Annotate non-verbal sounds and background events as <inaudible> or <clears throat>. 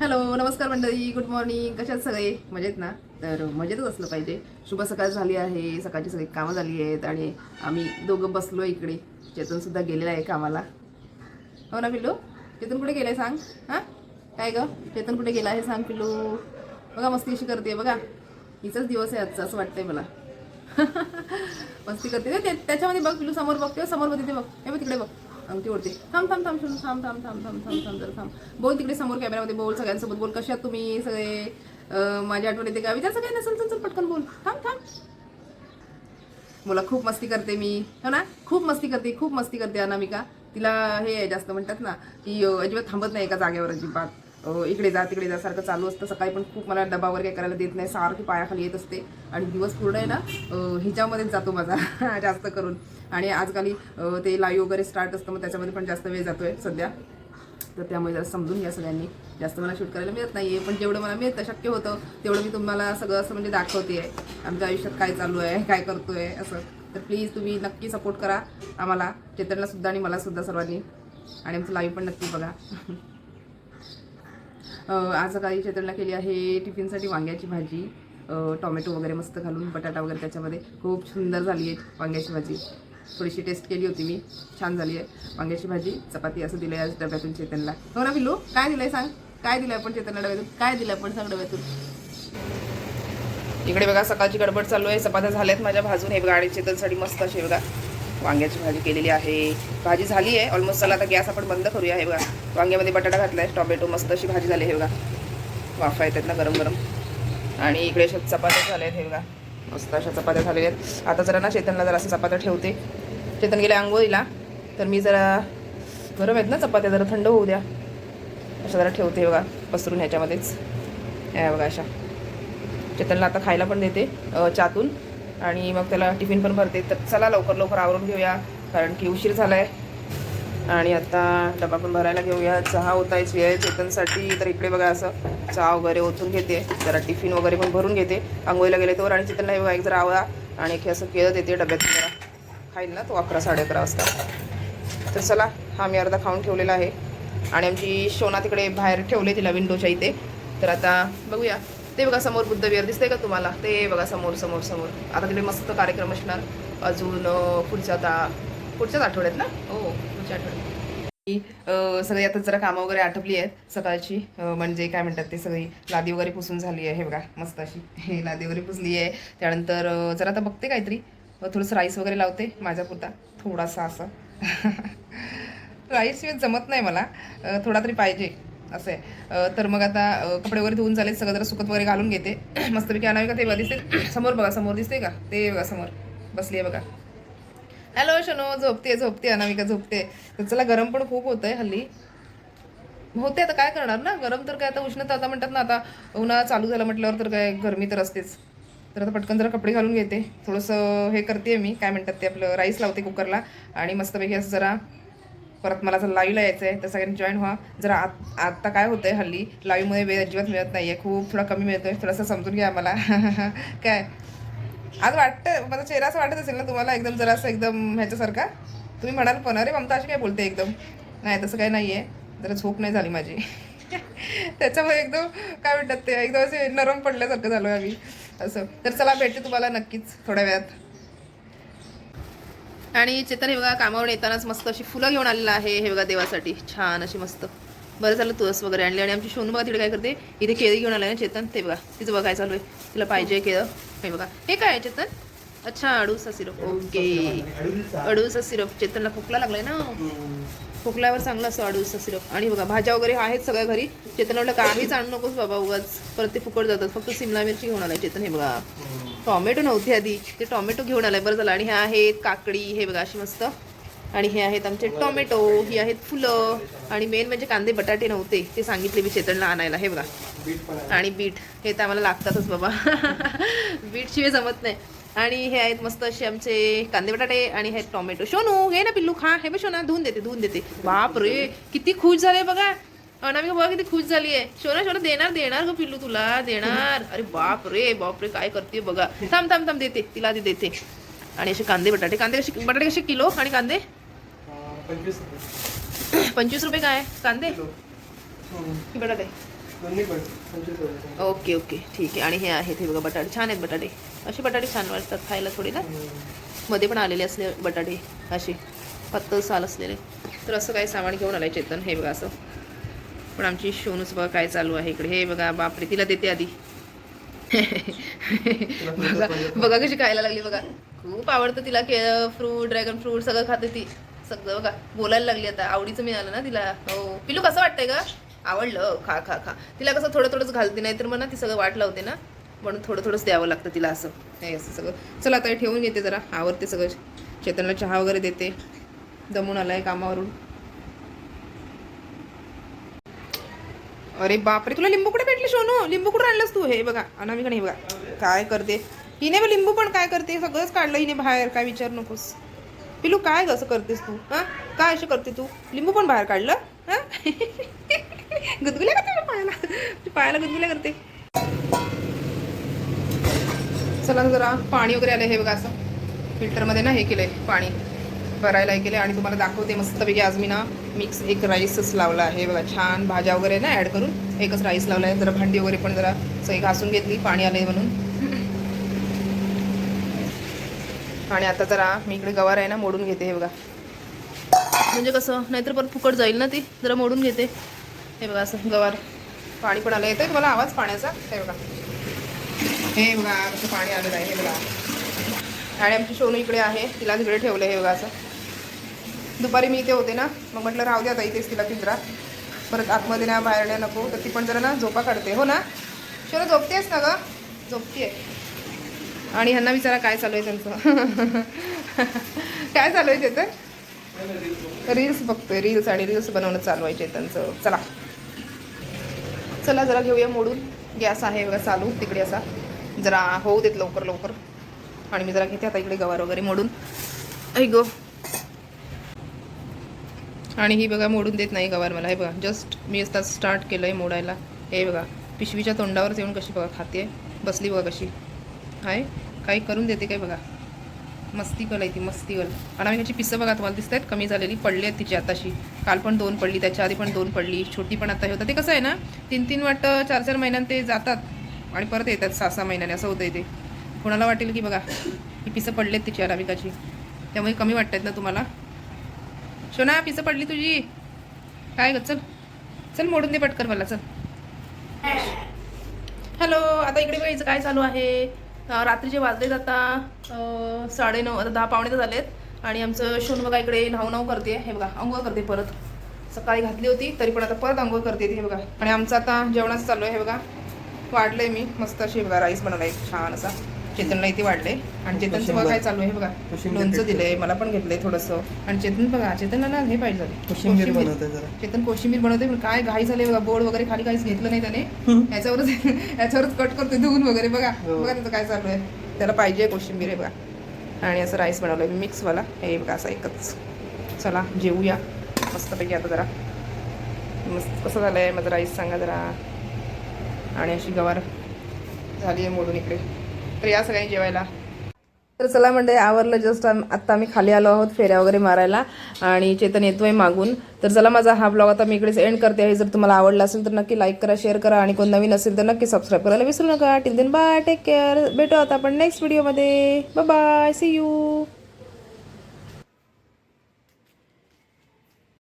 Hello नमस्कार मंडळी good morning कशात सगळे? मजेत ना? तर मजेतच असलं पाहिजे. शुभ सकाळ झाली आहे सकाळची सगळी कामं झाली आहेत आणि आम्ही दोघं बसलो इकडे. चेतनसुद्धा गेलेला आहे कामाला. हो ना पिल्लू? चेतन कुठे गेलाय सांग? हां? काय ग? चेतन कुठे गेला आहे सांग पिल्लू? बघा मस्ती अशी करते बघा. हिचाच दिवस आहे आजचा असं वाटतंय मला. <laughs> मस्ती करते. ते त्याच्यामध्ये बघ पिल्लू समोर बघ किंवा समोर बघ तिथे बघ. हे बघ तिकडे बघ. अंगठी ओढते. थांब थांब थांब थांब थांब थांब थांब थांब थांब थांब जरा थांब. बोल तिकडे समोर कॅमेरामध्ये बोल सगळ्यांसोबत बोल. कशात तुम्ही सगळे? माझ्या माझी आठवण येते का? विचार सगळे नसेल चल चल पटकन बोल. थांब थांब. मुला खूप मस्ती करते मी. हो ना? खूप मस्ती करते खूप मस्ती करते अनामिका. तिला हे आहे जास्त म्हणतात ना की अजिबात थांबत नाही एका जागेवर अजिबात. इकडे जा तिकडे जा सारखं चालू असतं. सकाळी पण खूप मला डबा वगैरे काही करायला देत नाही. सारखी पायाखाली येत असते. आणि दिवस पूर्ण आहे ना हिच्यामध्येच जातो माझा <laughs> जास्त करून. आणि आजकाल ते लाईव्ह वगैरे स्टार्ट असतं मग त्याच्यामध्ये पण जास्त वेळ जातोय सध्या. तर त्यामुळे जरा समजून घ्या सगळ्यांनी. जास्त मला शूट करायला मिळत नाही आहे पण जेवढं मला मिळतं शक्य होतं तेवढं मी तुम्हाला सगळं असं म्हणजे दाखवते आहे आमच्या आयुष्यात काय चालू आहे काय करतोय असं. तर प्लीज तुम्ही नक्की सपोर्ट करा आम्हाला. चेतनला सुद्धा आणि मला सुद्धा सर्वांनी. आणि आमचं लाईव्ह पण नक्की बघा. <laughs> आज सकाळी चेतनला केली आहे टिफिनसाठी वांग्याची भाजी टोमॅटो वगैरे मस्त घालून बटाटा वगैरे त्याच्यामध्ये खूप सुंदर झाली आहे वांग्याची भाजी. थोडीशी टेस्ट केली होती मी छान झाली आहे वांग्याची भाजी. चपाती असं दिलं आहे आज डब्यातून चेतनला. हो ना बिलू काय दिलंय सांग? काय दिलं आपण चेतनला डब्यातून? काय दिलं आपण सांग डब्यातून? इकडे बघा सकाळची गडबड चालू आहे. चपात्या झाल्यात माझ्या भाजून. हे बघा आणि चेतनसाठी मस्त असे बघा. वांग्याची भाजी केलेली आहे. भाजी झाली आहे. ऑलमोस्ट चला आता गॅस आपण बंद करूया. हे बघा वांग्यामध्ये बटाटा घातला आहे टॉमॅटो मस्त अशी भाजी झाली हे बघा वाफा येतात ना गरम गरम. आणि इकडे अशा चपात्या झाल्या आहेत. हे बघा मस्त अशा चपात्या झालेल्या आहेत. आता जरा ना चेतनला जरा असं चपात्या ठेवते. चेतन गेल्या आंघोळीला. तर मी जरा गरम आहेत ना चपात्या जरा थंड होऊ द्या. अशा जरा ठेवते बघा पसरून ह्याच्यामध्येच. या बघा अशा. चेतनला आता खायला पण देते चातून. आणि मग त्याला टिफिन पण भरते. तर चला लवकर लवकर आवरून घेऊया कारण की उशीर झाला आहे आणि आता डबा पण भरायला घेऊया. चहा होता आहे चेतनसाठी. तर इकडे बघा असं चहा वगैरे ओतून घेते. जरा टिफिन वगैरे पण भरून घेते. आंघोळीला गेले तोवर आणि चेतनला बघा एक जरा आवळा आणि एक असं केळं देते डब्यात जरा. खाईल ना तो अकरा साडे अकरा वाजता. तर चला हा मी अर्धा खाऊन ठेवलेला आहे. आणि आमची शोना तिकडे बाहेर ठेवले तिला विंडोच्या इथे. तर आता बघूया. ते बघा समोर बुद्धविहार दिसतंय का तुम्हाला? ते बघा समोर समोर समोर. आता तिकडे मस्त कार्यक्रम असणार. अजून पुढच्या आता पुढच्याच आठवड्यात ना? हो पुढच्या आठवड्यात. सगळी आता जरा कामं वगैरे आटपली आहेत. सकाळची म्हणजे काय म्हणतात ते सगळी लादी वगैरे पुसून झाली आहे. हे बघा मस्त अशी. हे लादी वगैरे पुसली आहे. त्यानंतर जरा आता बघते काहीतरी. थोडंसं राईस वगैरे लावते माझ्यापुरता थोडासा असं. <laughs> राईस जमत नाही मला. थोडा तरी पाहिजे. असं. आहे तर मग आता कपडे वगैरे धुवून झाले सगळं जरा सुकत वगैरे घालून घेते. <clears throat> मस्तपैकी आणावी का ते बघा दिसते <clears throat> समोर बघा समोर दिसते का? ते बघा समोर. बसली आहे बघा. हॅलो शनो झोपते झोपते अनामिका झोपते. तर चला गरम पण खूप होत आहे हल्ली. होते आता काय करणार ना? गरम तर काय आता उष्णता आता म्हणतात ना आता उन्हाळा चालू झाला म्हटल्यावर तर काय गरमी तर असतेच. तर आता पटकन जरा कपडे घालून घेते. थोडंसं हे करते मी. काय म्हणतात ते आपलं राईस लावते कुकरला आणि मस्तपैकी असं जरा परत मला जर लाईव्हला यायचं आहे तर सगळ्यांनी जॉईन व्हा. जरा आत आत्ता काय होतं आहे हल्ली लाईव्हमध्ये वेळ अजिबात मिळत नाही आहे खूप थोडा कमी मिळतो आहे थोडंसं समजून घ्या मला <laughs> काय? आज वाटतं माझा चेहरा असं वाटत असेल ना तुम्हाला एकदम जरा असं एकदम ह्याच्यासारखा? तुम्ही म्हणाल पण अरे ममता अशी काय बोलते एकदम? नाही तसं काही नाही आहे जरा झोप नाही झाली माझी. <laughs> त्याच्यामुळे एकदम काय म्हणतात ते एकदम असे नरम पडल्यासारखं झालो आम्ही. असं. तर चला भेटते तुम्हाला नक्कीच थोड्या वेळात. आणि चेतन हे बघा कामावर येतानाच मस्त अशी फुलं घेऊन आलेलं आहे हे बघा देवासाठी. छान अशी मस्त. बरं झालं तुळस वगैरे आणली आणि आमची सोनू बघा तिकडे काय करते इथे केळी घेऊन आलं ना चेतन ते बघा तिचं बघा काय चालू आहे. तिला पाहिजे केळं. हे बघा. हे काय आहे चेतन? अच्छा अडूसा सिरप. ओके. अडूसा सिरप. चेतनला खोकला लागलाय ना. खोकल्यावर चांगलं असं अडूसा सिरप. आणि बघा भाज्या वगैरे आहेत सगळ्या घरी. चेतन म्हटलं काहीच आणू नकोस बाबा उगाच. परत ते फुकट जातात. फक्त सिमला मिरची घेऊन आलाय चेतन हे बघा. टॉमॅटो नव्हते आधी. ते टॉमॅटो घेऊन आलाय. बरं झालं. आणि हे आहेत काकडी हे बघा अशी मस्त. आणि हे आहेत आमचे टॉमॅटो ही आहेत फुलं. आणि मेन म्हणजे कांदे बटाटे नव्हते. ते सांगितले मी चेतनला आणायला. हे बघा. आणि बीट. हे तर आम्हाला लागतातच बाबा. <laughs> बीटशिवाय जमत नाही. आणि हे आहेत मस्त असे आमचे कांदे बटाटे आणि हे आहेत टोमॅटो. शोनू हे ना पिल्लू खा. हे बघ शोना धुवून देते धुवून देते. बाप रे. किती खुश झाले बघा. अनामिका बघा किती खुश झाली आहे शोना शोना देणार देणार ग पिल्लू तुला देणार. अरे बाप रे बाप रे काय करते बघा. थांब थांब थांब देते. तिला आधी देते. आणि असे कांदे बटाटे. कांदे कसे बटाटे कसे किलो? आणि कांदे? पंचवीस रुपये. काय? कांदे? बटाटे? Okay okay. ठीक आहे. आणि हे आहेत हे बघा बटाटे. छान आहेत बटाटे. असे बटाटे छान वाटतात खायला थोडी ना. मध्ये पण आलेले असले बटाटे असे. पत्तल साल असलेले. तर असं काही सामान घेऊन आलंय चेतन. हे बघा असं. पण आमची शोनूच बघा काय चालू आहे इकडे. हे बघा बापरे तिला देते आधी. बघा बघा कशी खायला लागली बघा. खूप आवडतं तिला के फ्रूट ड्रॅगन फ्रूट सगळं खाते ती. सगळं बघा बोलायला लागली आता. आवडीचं मिळालं ना तिला. हो. पिलू कसं वाटतंय का आवडलं. खा खा खा. तिला कसं थोडं थोडंच घालते नाही तर मग ना ती सगळं वाट लावते ना. म्हणून थोडं थोडंच द्यावं लागतं तिला असं. हे असं सगळं. चला आता हे ठेवून घेते जरा. आवडते सगळं. चेतनला चहा वगैरे देते. दमून आलाय कामावरून. अरे बापरे तुला लिंबू कुठे भेटले सोनू? लिंबू कुठे आणलंस तू? हे बघा अनामिकडे हे बघा काय करते? हिने बघ लिंबू पण काय करते? सगळंच काढलं हिने बाहेर काय विचार नकोस. पिलू काय असं करतेस तू? हां? काय असं करते तू? लिंबू पण बाहेर काढलं? हां? <laughs> गुदगुल्या करते पायाला. पायाला गुदगुल्या करते. चला जरा पाणी वगैरे आलं हे बघा असं. फिल्टरमध्ये ना हे केलंय पाणी. भरायला हे केलं आणि तुम्हाला दाखवते मस्तपैकी आज मी ना. मिक्स एक राईसच लावला आहे. बघा छान भाज्या वगैरे ना ॲड करून एकच राईस लावला आहे. जरा भांडी वगैरे पण जरा सही घासून घेतली. पाणी आलंय म्हणून. आणि आता जरा मी इकडे गवार आहे ना मोडून घेते. हे बघा. म्हणजे कसं नाहीतर परत फुकट जाईल ना ती. जरा मोडून घेते. हे बघा असं गवार. पाणी पण आलं येतं तुम्हाला आवाज पाण्याचा? हे बघा. हे बघा कसं पाणी आलेलं आहे. हे बघा. आणि आमची सोनू इकडे आहे. तिला तिकडे ठेवलं हे बघा असं. दुपारी मी इथे होते ना मग म्हटलं राहू द्या आता इथेच तिला पिंजरा परत आतमध्ये ना बाहेर नाही नको तर ती पण जरा ना झोपा काढते. हो ना? शोनू झोपतेस ना गं? झोपते आणि ह्यांना विचारा काय चालू आहे त्यांचं. <laughs> काय चालू आहे चेतन? रील्स बघतोय रील्स आणि रील्स बनवणं चालू आहे त्यांचं चला. चला जरा घेऊया मोडून. गॅस आहे बघा चालू. तिकडे असा. जरा होऊ देत लवकर लवकर. आणि मी जरा घेते आता इकडे गवार वगैरे मोडून. ऐ गो आणि ही बघा मोडून देत नाही गवार मला. हे बघा जस्ट मी आता स्टार्ट केलं आहे मोडायला. हे बघा पिशवीच्या तोंडावरच येऊन कशी बघा खाते. बसली बघा कशी. आहे काही करून देते काय बघा. मस्ती कल आहे ती मस्ती कल अनामिकाची पिसं बघा तुम्हाला दिसत आहेत कमी झालेली. पडली आहेत तिची आताशी. काल पण दोन पडली त्याच्या आधी पण दोन पडली. छोटी पण आता हे होतं. ते कसं आहे ना तीन तीन वाटतं चार चार महिन्यात ते जातात. आणि परत येतात सहा सहा महिन्याने असं होतं ते. कोणाला वाटेल की बघा ही पिसं पडली आहेत तिची अरामिकाची त्यामुळे कमी वाटत ना तुम्हाला. शोना पिसं पडली तुझी. काय ग चल. चल मोडून दे पटकन मला चल. हॅलो आता इकडे बघायचं काय चालू आहे? रात्रीचे वाजलेत आता साडे नऊ आता दहा पावणे तर झालेत. आणि आमचं शोन बघा इकडे नाव नाव करते. हे बघा अंघोळ करते परत. सकाळी घातली होती तरी पण आता परत अंघोळ करते हे बघा. आणि आमचं आता जेवणाचं चालू आहे हे बघा. वाढलंय मी मस्त अशी बघा राईस बनवलाय छान असा. चेतनला इथे वाढले. आणि चेतनचं बघा काय चालू आहे बघा. लोणचं. दिलंय मला पण घेतलंय थोडंसं. आणि चेतन बघा चेतनला ना हे पाहिजे झाले कोशिंबीर बनवते जरा. चेतन कोशिंबीर बनवते पण काय घाई झाले बघा. बोर्ड वगैरे खाली काहीच घेतलं नाही त्याने. याच्यावरच याच्यावरच कट करतोय धुवून वगैरे. बघा हो. बघा त्याचं काय चालू आहे. त्याला पाहिजे कोशिंबीर आहे बघा. आणि असं राईस बनवलंय. मिक्सवाला हे बघा असं एकच. चला जेवूया. मस्तपैकी आता जरा. मस्त कसं झालंय? माझं राईस सांगा जरा. आणि अशी गवार झाली आहे मोडून इकडे. तर या सगळ्यांनी जेवायला. तर चला म्हणजे आवरलं जस्ट आत्ता आम्ही खाली आलो आहोत फेऱ्या वगैरे मारायला आणि चेतन येतोय मागून. तर चला माझा हा ब्लॉग आता मी इकडेच एंड करते आहे. जर तुम्हाला आवडला असेल तर नक्की लाईक करा शेअर करा आणि कोण नवीन असेल तर नक्की सबस्क्राईब करायला विसरू नका. Till then bye take care भेटू आता आपण नेक्स्ट व्हिडिओमध्ये बाय सी यू